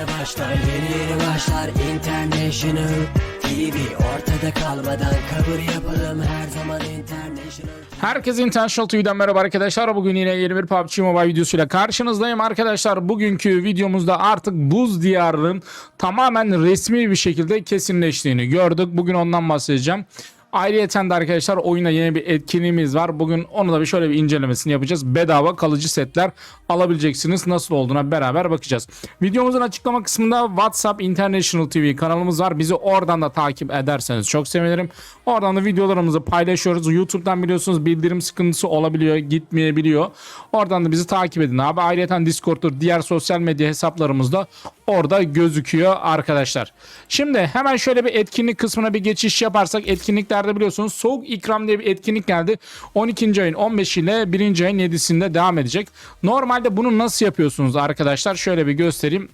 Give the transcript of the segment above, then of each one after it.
yeni başlar Yeni yeni başlar International TV Ortada kalmadan kabul yapalım Her zaman International Herkese International TV'den merhaba arkadaşlar. Bugün yine yeni bir PUBG Mobile videosuyla karşınızdayım arkadaşlar. Bugünkü videomuzda artık buz diyarının tamamen resmi bir şekilde kesinleştiğini gördük. Bugün ondan bahsedeceğim. Ayrıyeten de arkadaşlar oyuna yeni bir etkinliğimiz var. Bugün onu da bir şöyle bir incelemesini yapacağız. Bedava kalıcı setler alabileceksiniz. Nasıl olduğuna beraber bakacağız. Videomuzun açıklama kısmında WhatsApp International TV kanalımız var. Bizi oradan da takip ederseniz çok sevinirim. Oradan da videolarımızı paylaşıyoruz. YouTube'dan biliyorsunuz bildirim sıkıntısı olabiliyor, gitmeyebiliyor. Oradan da bizi takip edin abi. Ayrıca Discord'dur, diğer sosyal medya hesaplarımızda orada gözüküyor arkadaşlar. Şimdi hemen şöyle bir etkinlik kısmına bir geçiş yaparsak etkinliklerde biliyorsunuz soğuk ikram diye bir etkinlik geldi. 12. ayın 15 ile 1. ayın 7'sinde devam edecek. Normalde bunu nasıl yapıyorsunuz arkadaşlar? Şöyle bir göstereyim.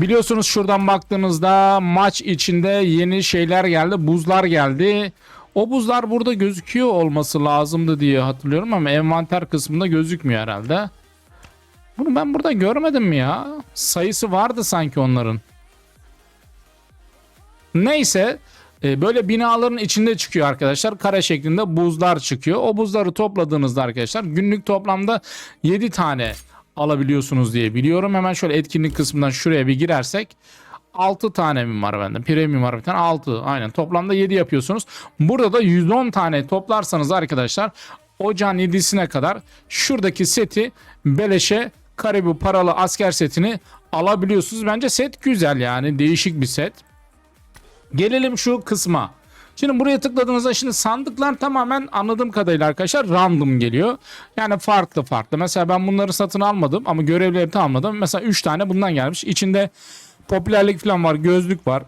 Biliyorsunuz şuradan baktığımızda maç içinde yeni şeyler geldi. Buzlar geldi. O buzlar burada gözüküyor olması lazımdı diye hatırlıyorum ama envanter kısmında gözükmüyor herhalde. Bunu ben burada görmedim mi ya? Sayısı vardı sanki onların. Neyse e, böyle binaların içinde çıkıyor arkadaşlar. Kare şeklinde buzlar çıkıyor. O buzları topladığınızda arkadaşlar günlük toplamda 7 tane alabiliyorsunuz diye biliyorum. Hemen şöyle etkinlik kısmından şuraya bir girersek 6 tane mi var bende? Premium var bir tane 6. Aynen toplamda 7 yapıyorsunuz. Burada da 110 tane toplarsanız arkadaşlar ocağın 7'sine kadar şuradaki seti beleşe Karibu paralı asker setini alabiliyorsunuz. Bence set güzel yani değişik bir set. Gelelim şu kısma. Şimdi buraya tıkladığınızda şimdi sandıklar tamamen anladığım kadarıyla arkadaşlar random geliyor. Yani farklı farklı. Mesela ben bunları satın almadım ama görevleri tamamladım. Mesela 3 tane bundan gelmiş. İçinde popülerlik falan var, gözlük var.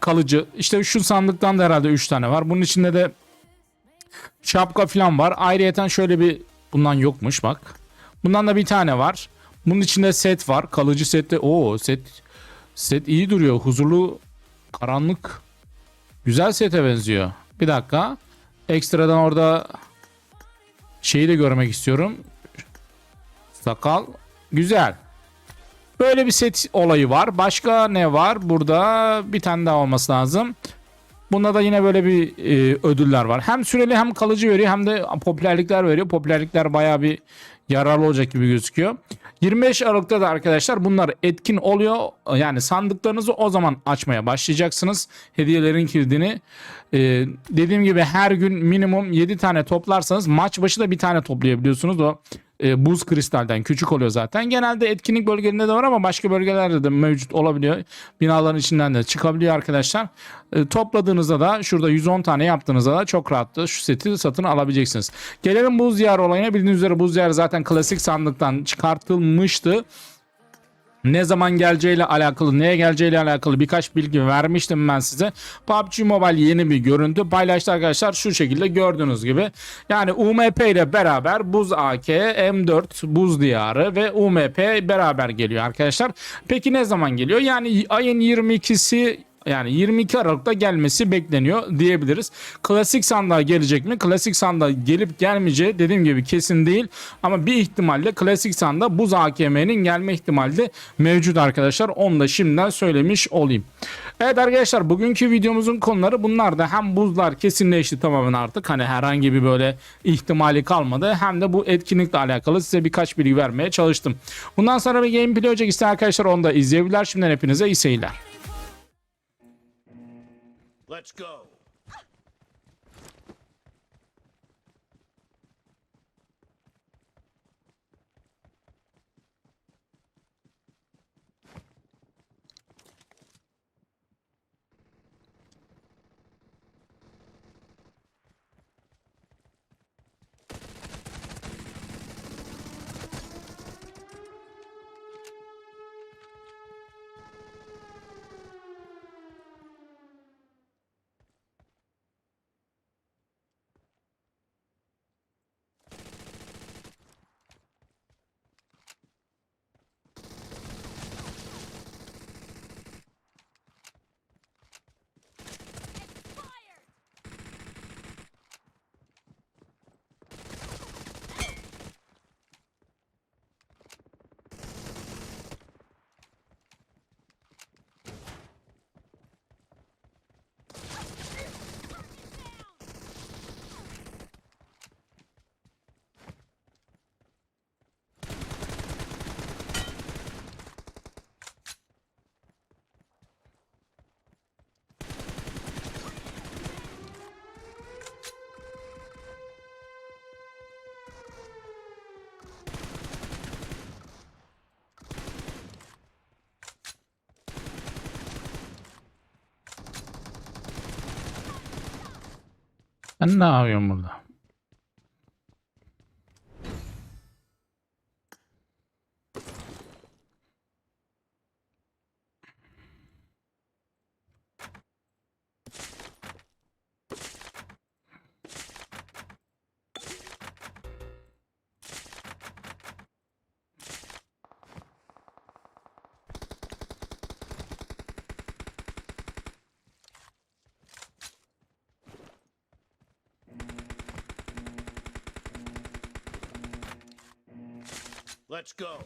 Kalıcı. İşte şu sandıktan da herhalde 3 tane var. Bunun içinde de şapka falan var. Ayrıyeten şöyle bir bundan yokmuş bak. Bundan da bir tane var. Bunun içinde set var. Kalıcı sette. Oo set set iyi duruyor. Huzurlu karanlık. Güzel sete benziyor. Bir dakika. Ekstradan orada şeyi de görmek istiyorum. Sakal. Güzel. Böyle bir set olayı var. Başka ne var? Burada bir tane daha olması lazım. Bunda da yine böyle bir e, ödüller var. Hem süreli hem kalıcı veriyor hem de popülerlikler veriyor. Popülerlikler bayağı bir yararlı olacak gibi gözüküyor. 25 Aralık'ta da arkadaşlar bunlar etkin oluyor. Yani sandıklarınızı o zaman açmaya başlayacaksınız. Hediyelerin kilidini. E, dediğim gibi her gün minimum 7 tane toplarsanız maç başı da bir tane toplayabiliyorsunuz. O e, buz kristalden küçük oluyor zaten. Genelde etkinlik bölgelerinde de var ama başka bölgelerde de mevcut olabiliyor. Binaların içinden de çıkabiliyor arkadaşlar. E, topladığınızda da şurada 110 tane yaptığınızda da çok rahatlıkla şu seti satın alabileceksiniz. Gelelim buz diyarı olayına. Bildiğiniz üzere buz diyarı zaten klasik sandıktan çıkartılmıştı ne zaman geleceğiyle alakalı, neye geleceğiyle alakalı birkaç bilgi vermiştim ben size. PUBG Mobile yeni bir görüntü paylaştı arkadaşlar. Şu şekilde gördüğünüz gibi. Yani UMP ile beraber Buz AK, M4, Buz Diyarı ve UMP beraber geliyor arkadaşlar. Peki ne zaman geliyor? Yani ayın 22'si yani 22 Aralık'ta gelmesi bekleniyor diyebiliriz. Klasik sandığa gelecek mi? Klasik sandığa gelip gelmeyeceği dediğim gibi kesin değil. Ama bir ihtimalle klasik sandığa buz AKM'nin gelme ihtimali de mevcut arkadaşlar. Onu da şimdiden söylemiş olayım. Evet arkadaşlar bugünkü videomuzun konuları bunlar da hem buzlar kesinleşti tamamen artık hani herhangi bir böyle ihtimali kalmadı hem de bu etkinlikle alakalı size birkaç bilgi vermeye çalıştım. Bundan sonra bir gameplay olacak isteyen arkadaşlar onu da izleyebilirler. Şimdiden hepinize iyi seyirler. Let's go. Sen ne yapıyorsun burada? Let's go.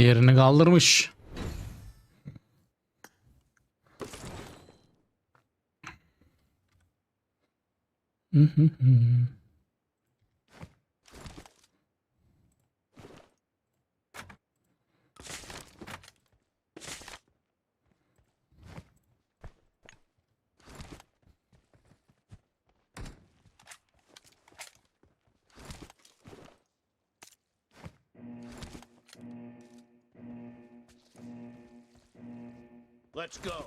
Yerini kaldırmış. Hı Let's go.